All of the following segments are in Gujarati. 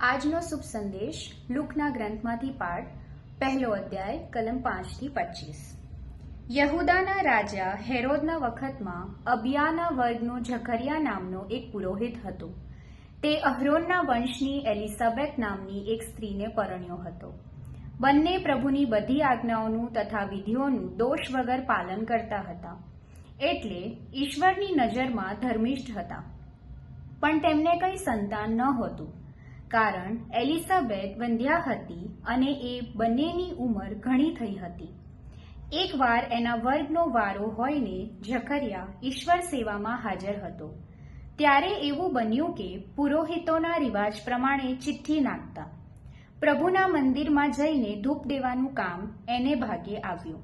આજનો શુભ સંદેશ લુકના ગ્રંથમાંથી પાઠ, પહેલો અધ્યાય, કલમ પાંચથી પચીસ. યહુદાના રાજા હેરોદના વખતમાં અબિયાના વર્ગનો ઝકરિયા નામનો એક પુરોહિત હતો. તે અહરોનના વંશની એલિઝાબેથ નામની એક સ્ત્રીને પરણ્યો હતો. બંને પ્રભુની બધી આજ્ઞાઓનું તથા વિધિઓનું દોષ વગર પાલન કરતા હતા. એટલે ઈશ્વરની નજરમાં ધર્મિષ્ઠ હતા. પણ તેમને કંઈ સંતાન ન હતું કારણ એલિઝાબેથ વંધ્યા હતી અને એ બંનેની ઉંમર ઘણી થઈ હતી. એકવાર એના વર્ગનો વારો હોઈને ઝકરિયા ઈશ્વર સેવામાં હાજર હતો. ત્યારે એવું બન્યું કે પુરોહિતોના રિવાજ પ્રમાણે ચિઠ્ઠી નાખતા. પ્રભુના મંદિરમાં જઈને ધૂપ દેવાનું કામ એને ભાગે આવ્યું.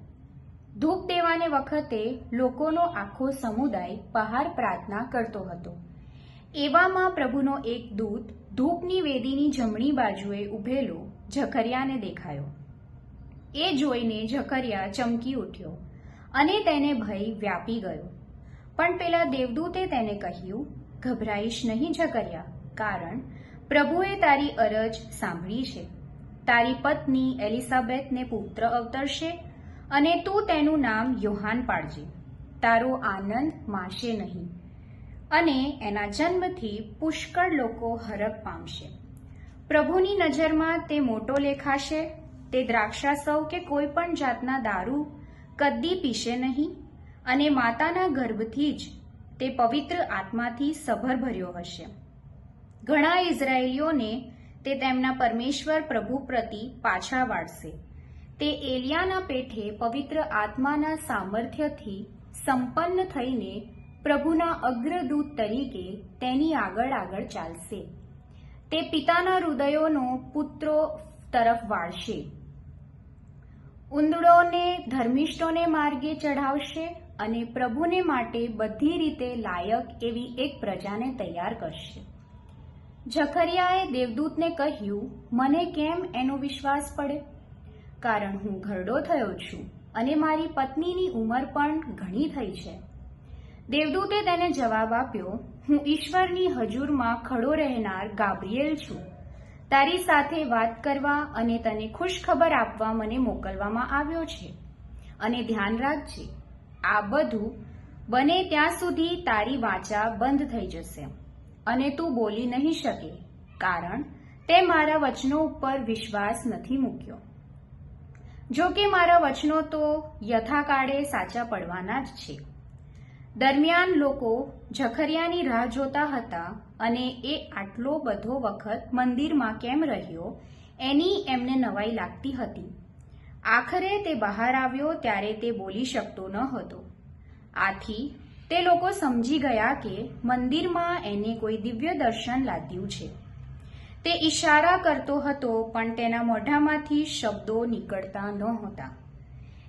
ધૂપ દેવાને વખતે લોકોનો આખો સમુદાય બહાર પ્રાર્થના કરતો હતો. એવામાં પ્રભુનો એક દૂત ધૂપની વેદીની જમણી બાજુએ ઊભેલો ઝકરિયાને દેખાયો. એ જોઈને ઝકરિયા ચમકી ઉઠ્યો અને તેને ભય વ્યાપી ગયો. પણ પેલા દેવદૂતે તેને કહ્યું, ગભરાઈશ નહીં ઝકરિયા, કારણ પ્રભુએ તારી અરજ સાંભળી છે. તારી પત્ની એલિઝાબેથને પુત્ર અવતરશે અને તું તેનું નામ યોહાન પાડજે. તારો આનંદ માશે નહીં. અને એના જન્મથી પુષ્કળ લોકો હરખ પામશે. પ્રભુની નજરમાં તે મોટો લેખાશે, તે દ્રાક્ષાસવ કે કોઈ પણ જાતના દારૂ કદી પીશે નહીં અને માતાના ગર્ભથી જ તે પવિત્ર આત્માથી સભર ભર્યો હશે. ઘણા ઇઝરાયેલીઓને તે તેમના પરમેશ્વર પ્રભુ પ્રતિ પાછા વાળશે. તે એલિયાના પેઠે પવિત્ર આત્માના સામર્થ્યથી સંપન્ન થઈને પ્રભુના અગ્રદૂત તરીકે તેની આગળ આગળ ચાલશે. તે પિતાના હૃદયોનો પુત્રો તરફ વાળશે. ઉંદડોને ધર્મિષ્ઠોને માર્ગે ચઢાવશે અને પ્રભુને માટે બધી રીતે લાયક એવી એક પ્રજાને તૈયાર કરશે. ઝખરિયાએ દેવદૂતને કહ્યું, મને કેમ એનો વિશ્વાસ પડે? કારણ હું ઘરડો થયો છું અને મારી પત્નીની ઉંમર પણ ઘણી થઈ છે. દેવદૂતે તેને જવાબ આપ્યો, હું ઈશ્વરની હજુરમાં ખડો રહેનાર ગાબ્રિયેલ છું. તારી સાથે વાત કરવા અને તને ખુશખબર આપવા મને મોકલવામાં આવ્યો છે. અને ધ્યાન રાખજે, આ બધું બને ત્યાં સુધી તારી વાચા બંધ થઈ જશે અને તું બોલી નહીં શકે, કારણ તે મારા વચનો ઉપર વિશ્વાસ નથી મૂક્યો. જો કે મારા વચનો તો યથાકાળે સાચા પડવાના જ છે. દરમિયાન લોકો ઝખરિયાની રાહ જોતા હતા અને એ આટલો બધો વખત મંદિરમાં કેમ રહ્યો એની એમને નવાઈ લાગતી હતી. આખરે તે બહાર આવ્યો ત્યારે તે બોલી શકતો ન હતો. આથી તે લોકો સમજી ગયા કે મંદિરમાં એને કોઈ દિવ્ય દર્શન લાદ્યું છે. તે ઈશારા કરતો હતો પણ તેના મોઢામાંથી શબ્દો નીકળતા નહોતા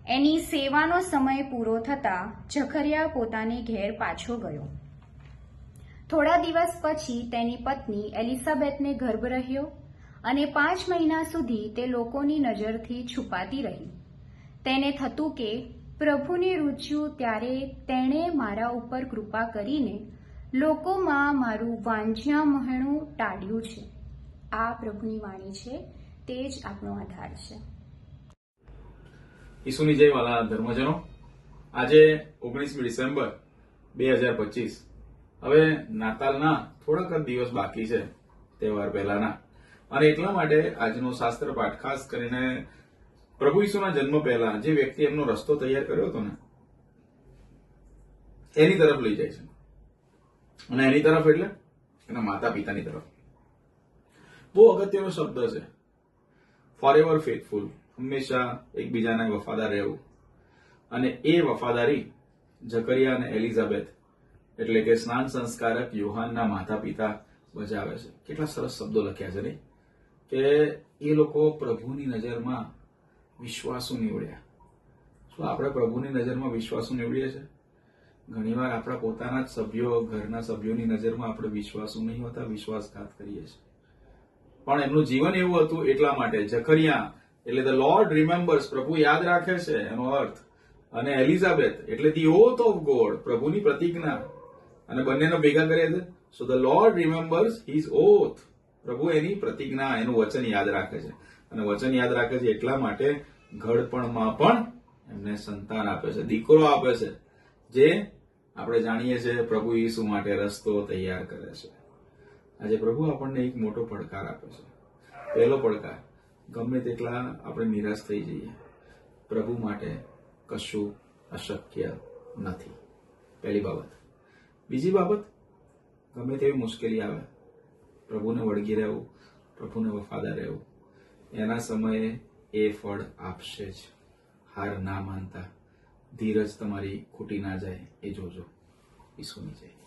એની સેવાનો સમય પૂરો થતાં ઝખરિયા પોતાને ઘેર પાછો ગયો. થોડા દિવસ પછી તેની પત્ની એલિઝાબેથને ગર્ભ રહ્યો અને પાંચ મહિના સુધી તે લોકોની નજરથી છુપાતી રહી. તેને થતું કે પ્રભુને રૂચ્યું ત્યારે તેણે મારા ઉપર કૃપા કરીને લોકોમાં મારું વાંઝ્યા મહેણું ટાળ્યું છે. આ પ્રભુની વાણી છે. તે જ આપણો આધાર છે. ઈસુની જય વાલા ધર્મજનો. આજે ઓગણીસમી ડિસેમ્બર બે હજાર પચીસ. હવે નાતાલના થોડાક જ દિવસ બાકી છે તહેવાર પહેલાના. અને એટલા માટે આજનો શાસ્ત્ર પાઠ ખાસ કરીને પ્રભુ ઈસુના જન્મ પહેલા જે વ્યક્તિ એમનો રસ્તો તૈયાર કર્યો હતો ને, એની તરફ લઈ જાય છે. અને એની તરફ એટલે એના માતા પિતાની તરફ. બહુ અગત્યનો શબ્દ છે. ફોર એવર ફેથફુલ હંમેશા એકબીજાને વફાદાર રહેવું. અને એ વફાદારી ઝકરિયા અને એલિઝાબેથ, એટલે કે સ્નાન સંસ્કારક યુહાનના માતા પિતા બજાવે છે. કેટલા સરસ શબ્દો લખ્યા છે નહીં કે એ લોકો પ્રભુની નજરમાં વિશ્વાસુ નીવડ્યા. શું આપણે પ્રભુની નજરમાં વિશ્વાસુ નીવડીએ છીએ ઘણીવાર આપણા પોતાના જ સભ્યો, ઘરના સભ્યોની નજરમાં આપણે વિશ્વાસુ નહીં હોતા, વિશ્વાસઘાત કરીએ છીએ. પણ એમનું જીવન એવું હતું એટલા માટે જખરિયા એટલે ધ લોર્ડ રિમેમ્બર્સ પ્રભુ યાદ રાખે છે, એનો અર્થ. અને એલિઝાબેથ, એટલે ધી ઓથ ઓફ ગોડ પ્રભુની પ્રતિજ્ઞા. અને બંનેનો ભેગા કરીએ છે. So the Lord remembers his oath પ્રભુ એની પ્રતિજ્ઞા, એનું વચન યાદ રાખે છે. અને વચન યાદ રાખે છે એટલા માટે ઘડપણમાં પણ એમને સંતાન આપે છે, દીકરો આપે છે, જે આપણે જાણીએ છીએ પ્રભુ ઈસુ માટે રસ્તો તૈયાર કરે છે. આજે પ્રભુ આપણને એક મોટો પડકાર આપે છે. પહેલો પડકાર ગમે તેટલા આપણે નિરાશ થઈ જઈએ, પ્રભુ માટે કશું અશક્ય નથી. પહેલી બાબત. બીજી બાબત, ગમે તેવી મુશ્કેલી આવે, પ્રભુને વળગી રહેવું, પ્રભુને વફાદાર રહેવું, એના સમયે એ ફળ આપશે જ. હાર ના માનતા, ધીરજ તમારી ખૂટી ના જાય, એ જોજો. ઈસુની જય.